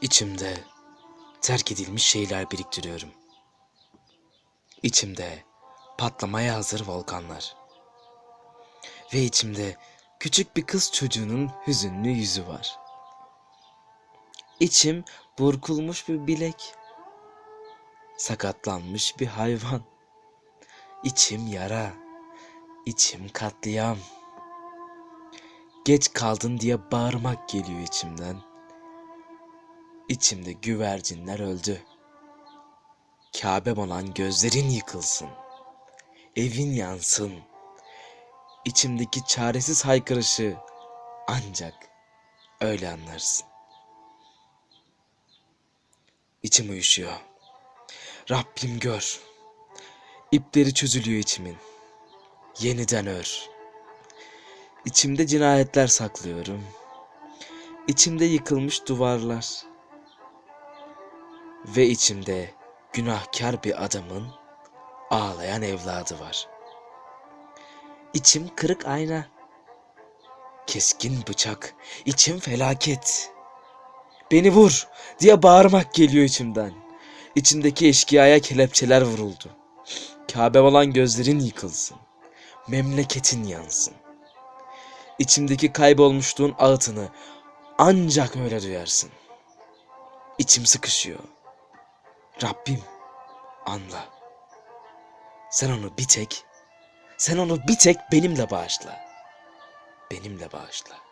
İçimde terk edilmiş şeyler biriktiriyorum. İçimde patlamaya hazır volkanlar. Ve içimde küçük bir kız çocuğunun hüzünlü yüzü var. İçim burkulmuş bir bilek. Sakatlanmış bir hayvan. İçim yara. İçim katliam. Geç kaldın diye bağırmak geliyor içimden. İçimde güvercinler öldü. Kabe'm olan gözlerin yıkılsın. Evin yansın. İçimdeki çaresiz haykırışı ancak öyle anlarsın. İçim uyuşuyor. Rabbim gör. İpleri çözülüyor içimin. Yeniden ör. İçimde cinayetler saklıyorum. İçimde yıkılmış duvarlar. Ve içimde günahkar bir adamın ağlayan evladı var. İçim kırık ayna. Keskin bıçak, içim felaket. Beni vur diye bağırmak geliyor içimden. İçimdeki eşkıyaya kelepçeler vuruldu. Kabe olan gözlerin yıkılsın. Memleketin yansın. İçimdeki kaybolmuşluğun ağıtını ancak öyle duyarsın. İçim sıkışıyor. Rabbim anla. Sen onu bir tek, sen onu bir tek benimle bağışla. Benimle bağışla.